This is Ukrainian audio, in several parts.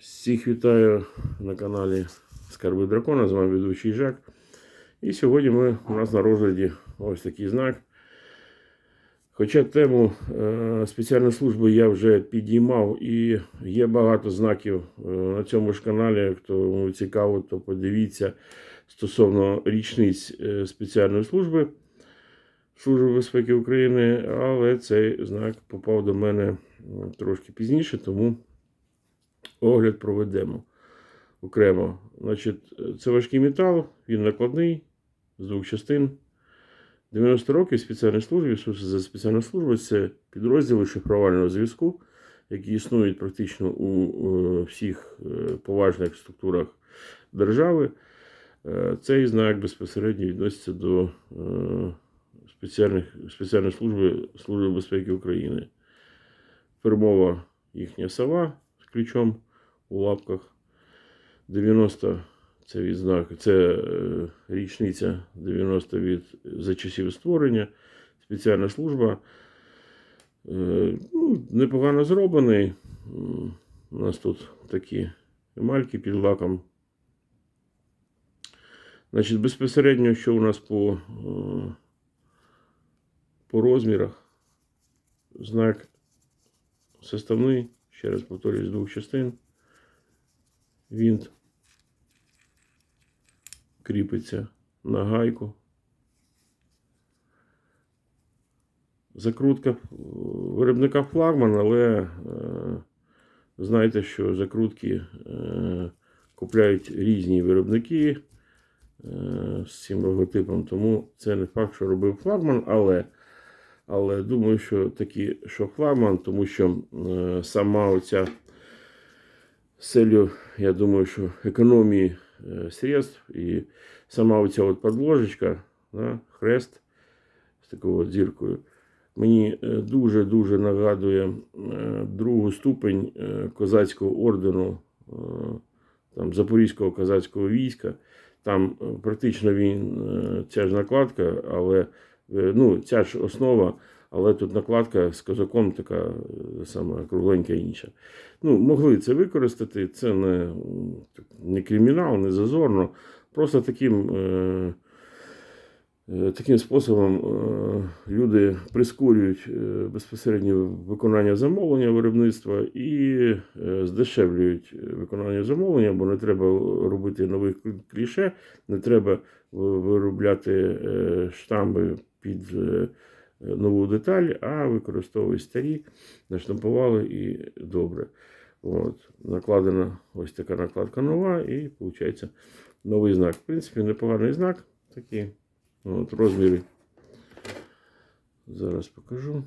Всіх вітаю на каналі Скарби Дракона. З вами ведучий Жак. І сьогодні ми, у нас на розгляді ось такий знак. Хоча тему е, спеціальної служби я вже підіймав і є багато знаків е, на цьому ж каналі. Хто цікаво, то подивіться стосовно річниць е, спеціальної служби Служби безпеки України, але цей знак попав до мене трошки пізніше, тому огляд проведемо окремо. Значить, це важкий метал, він накладний з двох частин. 90 років спеціальної служби, за спеціальну службу це підрозділи шифрувального зв'язку, які існують практично у е, всіх е, поважних структурах держави. Е, Цей знак безпосередньо відноситься до спеціальних, спеціальної служби Служби безпеки України. Фірмова їхня сова з ключом у лапках. 90 це відзнак, це е, річниця 90 від за часів створення. Спеціальна служба. Е, ну, непогано зроблений. У нас тут такі емальки під лаком. Значить, безпосередньо, що у нас по, е, по розмірах. Знак составний, ще раз повторюю, з двох частин. Вінт кріпиться на гайку. Закрутка виробника флагман, але е, знаєте, що закрутки е, купляють різні виробники е, з цим логотипом, тому це не факт, що робив флагман, але, але думаю, що такі, що флагман, тому що сама оця з целью, я думаю, що економії е, средств і сама оця от подложечка, да, хрест з такою зіркою, мені е, дуже-дуже нагадує е, другу ступень козацького ордену там, Запорізького козацького війська. Там е, практично він, е, ця ж накладка, але е, ну, ця ж основа, але тут накладка з козаком така е, сама кругленька інша. Ну, могли це використати, це не, не кримінал, не зазорно. Просто таким, е, е, таким способом е, люди прискорюють е, безпосередньо виконання замовлення виробництва і е, здешевлюють виконання замовлення, бо не треба робити нових кліше, не треба виробляти е, штамби під е, нову деталь, а використовують старі, наштампували і добре. От, накладена ось така накладка нова, і виходить новий знак. В принципі, непоганий знак. Такі от, розміри. Зараз покажу.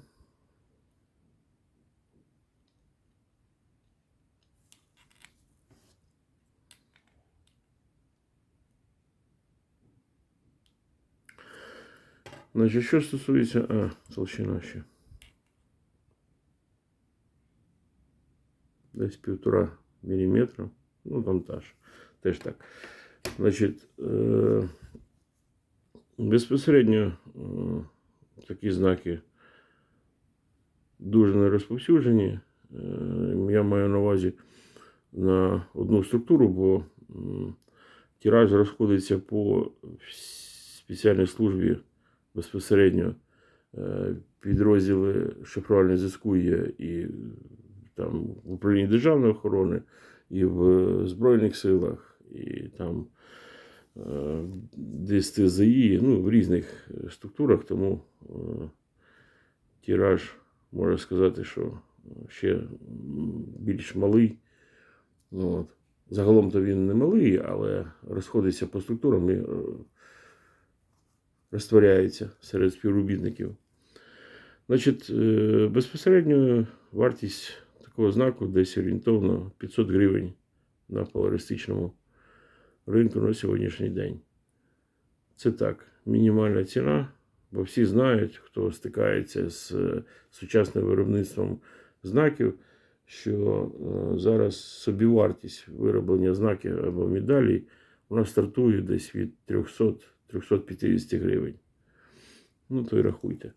Значить, що стосується. А, толщина ще. Десь півтора міліметра. Ну, там теж, теж так. Значить, е, безпосередньо е, такі знаки дуже не розповсюджені. Е, я маю на увазі на одну структуру, бо м, тираж розходиться по спеціальній службі Безпосередньо. Е, Підрозділи шифрувального зв'язку є і там в управлінні державної охорони, і в Збройних силах, і там е, десь ну, в різних структурах, тому е, тираж, можна сказати, що ще більш малий. Ну, от. Загалом то він не малий, але розходиться по структурам і е, розтворяється серед співробітників. Значить, е, безпосередньо вартість такого знаку десь орієнтовно 500 гривень на поларистичному ринку на сьогоднішній день. Це так, мінімальна ціна, бо всі знають, хто стикається з е, сучасним виробництвом знаків, що е, зараз собівартість вироблення знаків або медалей вона стартує десь від 300-350 гривень. Ну, то й рахуйте.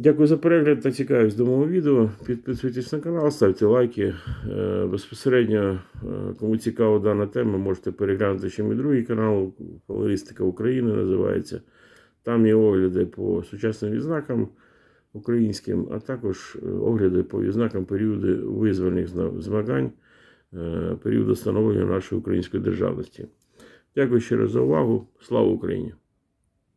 Дякую за перегляд та цікавість до мого відео. Підписуйтесь на канал, ставте лайки. Е, Безпосередньо, е, кому цікава дана тема, можете переглянути ще мій другий канал, Колористика України називається. Там є огляди по сучасним відзнакам українським, а також е, огляди по відзнакам періоду визвольних змагань, періоду становлення нашої української державності. Дякую ще раз за увагу. Слава Україні!